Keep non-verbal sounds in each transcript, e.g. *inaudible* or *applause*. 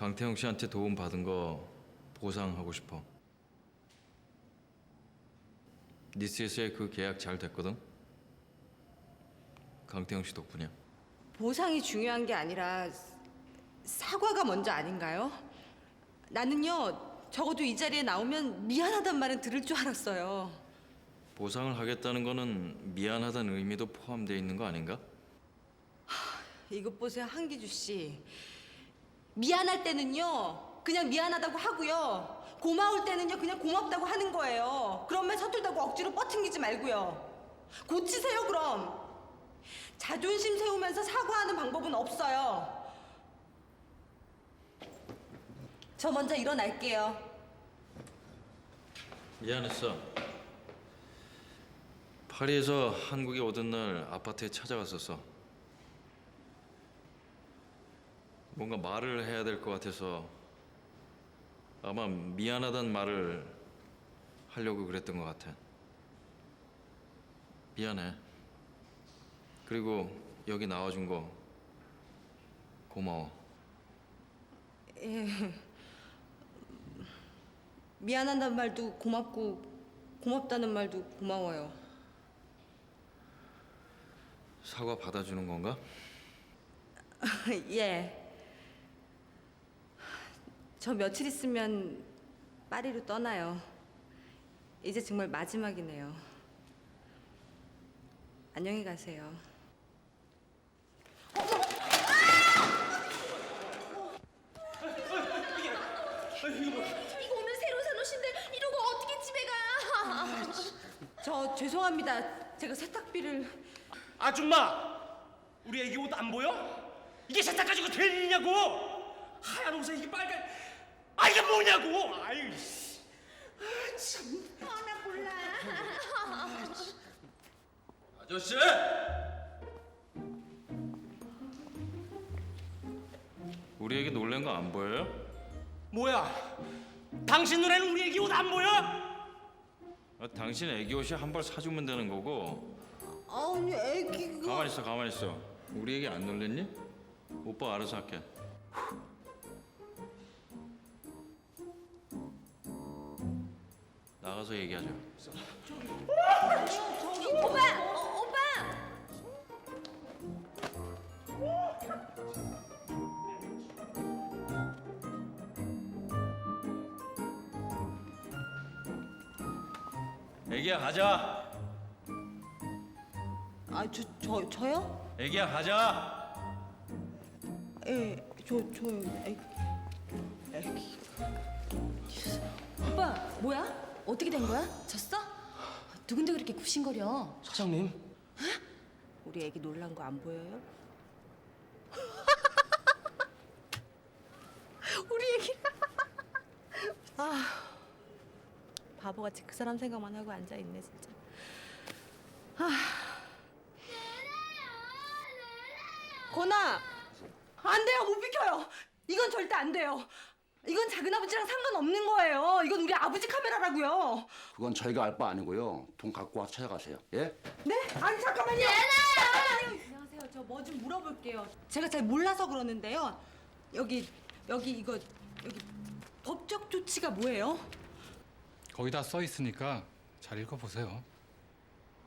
강태형 씨한테 도움 받은 거 보상하고 싶어. 니스에서의 그 계약 잘 됐거든. 강태형 씨 덕분이야. 보상이 중요한 게 아니라 사과가 먼저 아닌가요? 나는요 적어도 이 자리에 나오면 미안하단 말은 들을 줄 알았어요. 보상을 하겠다는 거는 미안하다는 의미도 포함되어 있는 거 아닌가? 이것 보세요 한기주 씨. 미안할 때는요 그냥 미안하다고 하고요. 고마울 때는요 그냥 고맙다고 하는 거예요. 그러면 서툴다고 억지로 뻗팅기지 말고요. 고치세요 그럼. 자존심 세우면서 사과하는 방법은 없어요. 저 먼저 일어날게요. 미안했어. 파리에서 한국에 오던 날 아파트에 찾아갔었어. 뭔가 말을 해야 될 것 같아서 아마 미안하단 말을 하려고 그랬던 것 같아. 미안해. 그리고 여기 나와준 거 고마워. 미안하다는 말도 고맙고 고맙다는 말도 고마워요. 사과 받아주는 건가? *laughs* 예. 저 며칠 있으면 파리로 떠나요. 이제 정말 마지막이네요. 안녕히 가세요. 이거 오늘 새로 산 옷인데 이러고 어떻게 집에 가? 저 죄송합니다. 제가 세탁비를 아줌마, 우리 애기 옷 안 보여? 이게 세탁 가지고 될 일이냐고? 하얀 옷에 이게 빨간, 아 이게 뭐냐고? 아유, 씨. 아, 참. 어 나 몰라. 아저씨! 우리 애기 놀란 거 안 보여요? 뭐야? 당신 눈에는 우리 애기 옷 안 보여? 아, 당신 애기 옷이 한 벌 사주면 되는 거고 아니 애기가 가만히 있어 가만히 있어 우리 애기 안 놀랬니? 오빠 알아서 할게 나가서 얘기하자 오빠, 어, 오빠. 애기야 가자 아 저 저 저요? 애기야 가자 예, 저 저요. 애기. 애기. 오빠 뭐야? 어떻게 된 거야? 졌어? 누군데 그렇게 굽신거려? 사장님, 우리 애기 놀란 거 안 보여요? *laughs* 우리 애기. 아, 바보같이 그 사람 생각만 하고 앉아 있네 진짜. 아. 고나, 안 돼요, 못 비켜요. 이건 절대 안 돼요. 이건 작은 아버지랑 상관없는 거예요. 이건 우리 아버지 카메라라고요. 그건 저희가 알 바 아니고요. 돈 갖고 와서 찾아가세요. 예? 네? 아니 잠깐만요. 안녕하세요. 저 뭐 좀 물어볼게요. 제가 잘 몰라서 그러는데요. 여기 여기 이거 여기 법적 조치가 뭐예요? 거기 다써 있으니까 잘 읽어보세요.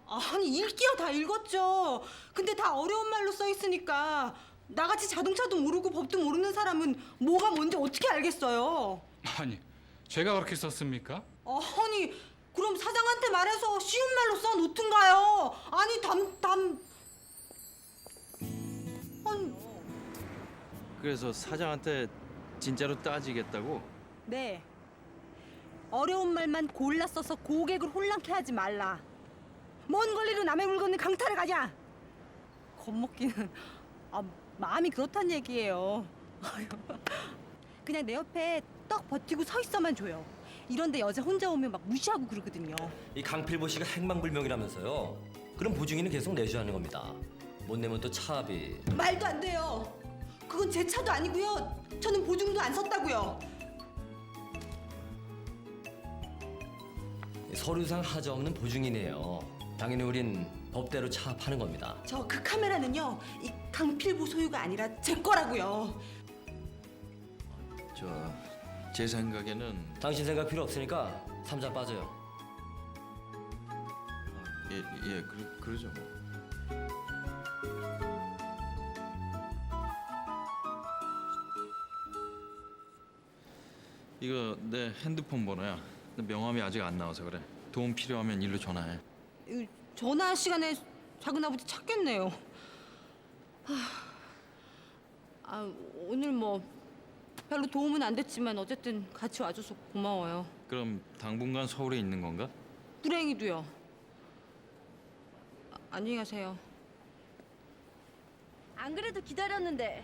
아니 읽기야 다 읽었죠. 근데 다 어려운 말로 써 있으니까 나같이 자동차도 모르고 법도 모르는 사람은 뭐가 뭔지 어떻게 알겠어요? 아니, 제가 그렇게 썼습니까? 아니 그럼 사장한테 말해서 쉬운 말로 써 놓든가요. 아니 담 담. 아니 그래서 사장한테 진짜로 따지겠다고? 네. 어려운 말만 골라 써서 고객을 혼란케 하지 말라. 먼 거리로 남의 물건을 강탈해 가냐? 겁먹기는 아, 마음이 그렇단 얘기예요. *laughs* 그냥 내 옆에 떡 버티고 서 있어만 줘요. 이런데 여자 혼자 오면 막 무시하고 그러거든요. 이 강필보 씨가 행방불명이라면서요. 그럼 보증인은 계속 내줘야 하는 겁니다. 못 내면 또 차비. 말도 안 돼요. 그건 제 차도 아니고요. 저는 보증도 안 섰다고요. 서류상 하자 없는 보증이네요. 당연히 우린 법대로 차 파는 겁니다. 저 그 카메라는요. 이 강필보 소유가 아니라 제 거라고요. 저 제 생각에는 당신 생각 필요 없으니까 삼자 빠져요. 예, 예 그, 그러죠 뭐. 이거 내 핸드폰 번호야. 근데 명함이 아직 안 나와서 그래. 도움 필요하면 일로 전화해. 이 전화할 시간에 작은 아버지 찾겠네요. 하, 아, 오늘 뭐 별로 도움은 안 됐지만 어쨌든 같이 와줘서 고마워요. 그럼 당분간 서울에 있는 건가? 불행히도요. 아, 안녕히 가세요. 안 그래도 기다렸는데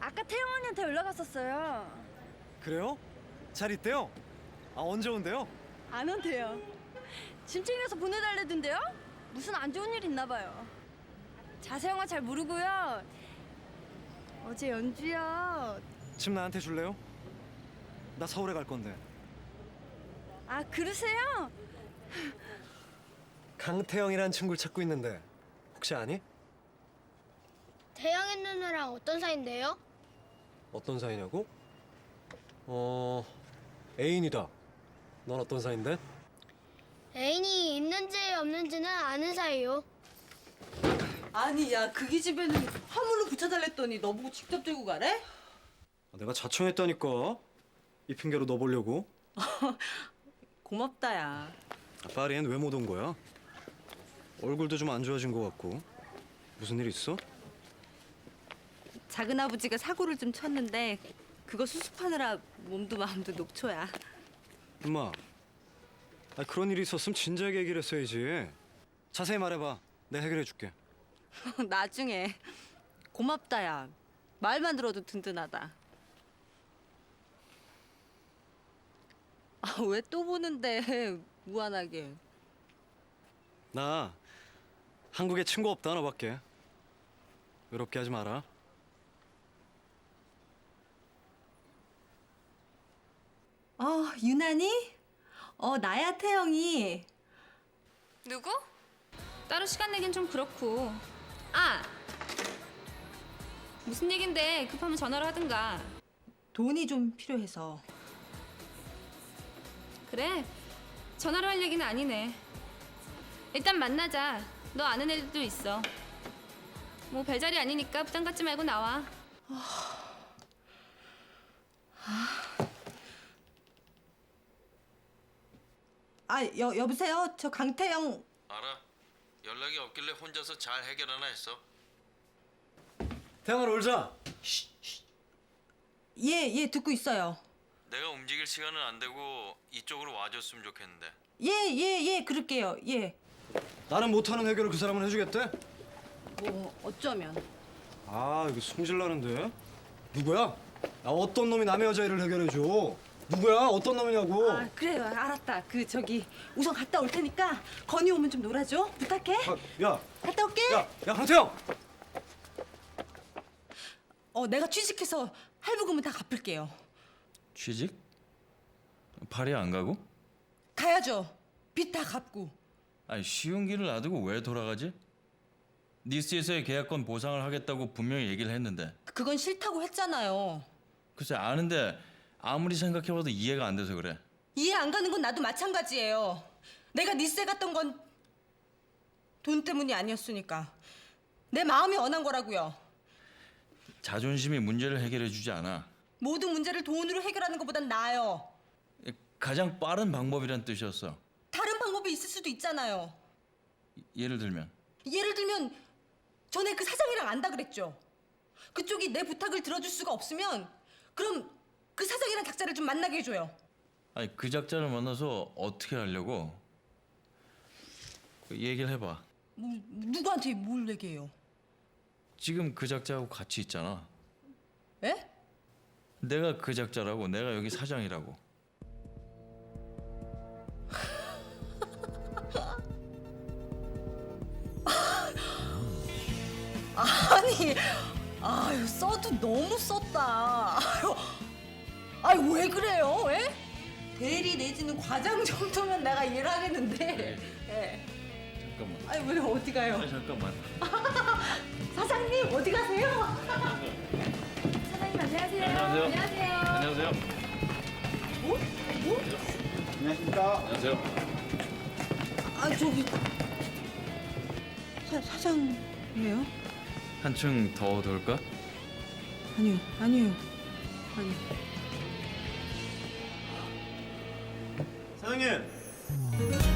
아까 태영 언니한테 연락 왔었어요. 그래요? 잘 있대요? 아 언제 온대요? 안 온대요. 짐 챙겨서 보내달래던데요? 무슨 안 좋은 일 있나 봐요. 자세형은 잘 모르고요. 어제 연주요. 집 나한테 줄래요? 나 서울에 갈 건데 아 그러세요? 강태영이란 친구를 찾고 있는데 혹시 아니? 태양의 누나랑 어떤 사이인데요? 어떤 사이냐고? 어... 애인이다 넌 어떤 사이인데? 애인이 있는지 없는지는 아는 사이요. 아니 야 그기 집에는 화물로 붙여달랬더니 너보고 직접 들고 가래? 아, 내가 자청했다니까 이 핑계로 너 보려고 *laughs* 고맙다 야. 아, 파리엔 왜 못 온 거야? 얼굴도 좀 안 좋아진 것 같고 무슨 일 있어? 작은 아버지가 사고를 좀 쳤는데 그거 수습하느라 몸도 마음도 녹초야. 엄마 아, 그런 일이 있었으면 진작에 얘기를 했어야지 자세히 말해봐 내가 해결해 줄게 *laughs* 나중에 고맙다 야. 말만 들어도 든든하다. 아 왜 또 보는데 *laughs* 무한하게. 나 한국에 친구 없다 너밖에 외롭게 하지 마라 어 유난히? 어 나야 태영이. 누구? 따로 시간 내긴 좀 그렇고. 아 무슨 얘긴데 급하면 전화를 하든가. 돈이 좀 필요해서. 그래 전화로 할 얘기는 아니네. 일단 만나자. 너 아는 애들도 있어. 뭐 별자리 아니니까 부담 갖지 말고 나와. 아 여, 여보세요? 저 강태영 알아. 연락이 없길래 혼자서 잘 해결하나 했어. 태양아 놀자 예, 예, 듣고 있어요. 내가 움직일 시간은 안 되고 이쪽으로 와줬으면 좋겠는데. 예, 예, 예, 그럴게요. 예. 나는 못하는 해결을 그 사람은 해주겠대? 뭐 어쩌면. 아 이거 승질나는데 누구야? 아, 어떤 놈이 남의 여자 일을 해결해줘 누구야? 어떤 놈이냐고 아, 그래요. 알았다. 그 저기 우선 갔다 올 테니까 건이 오면 좀 놀아줘. 부탁해. 아, 야, 갔다 올게. 야, 야 강태영! 어, 내가 취직해서 할부금은 다 갚을게요. 취직? 파리 안 가고? 가야죠. 빚 다 갚고. 아니 쉬운 길을 놔두고 왜 돌아가지? 니스에서의 계약권 보상을 하겠다고 분명히 얘기를 했는데 그건 싫다고 했잖아요. 글쎄 아는데 아무리 생각해봐도 이해가 안 돼서 그래 이해 안 가는 건 나도 마찬가지예요. 내가 니스에 갔던 건 돈 때문이 아니었으니까. 내 마음이 원한 거라고요. 자존심이 문제를 해결해 주지 않아 모든 문제를 돈으로 해결하는 것보단 나아요. 가장 빠른 방법이란 뜻이었어 다른 방법이 있을 수도 있잖아요. 예를 들면 예를 들면 전에 그 사장이랑 안다 그랬죠. 그쪽이 내 부탁을 들어줄 수가 없으면 그럼 그 사장이랑 작자를 좀 만나게 해줘요. 아니 그 작자를 만나서 어떻게 하려고 그 얘기를 해봐 뭐, 누구한테 뭘 얘기해요? 지금 그 작자하고 같이 있잖아 에? 내가 그 작자라고 내가 여기 사장이라고 *laughs* 아니, 아유 써도 너무 썼다. 아유, 아니 왜 그래요? 왜? 대리 내지는 과장 정도면 내가 일하겠는데. 예. 잠깐만. 아니 왜 어디 가요? 아니 잠깐만. *laughs* 사장님 어디 가세요? 사장님 안녕하세요. 안녕하세요. 안녕하세요. 안녕하세요. 어? 어? 안녕하십니까. 안녕하세요. 아 저기 사, 사장이에요? 한층 더 돌까? 아니요, 아니에요. 아니요. 사장님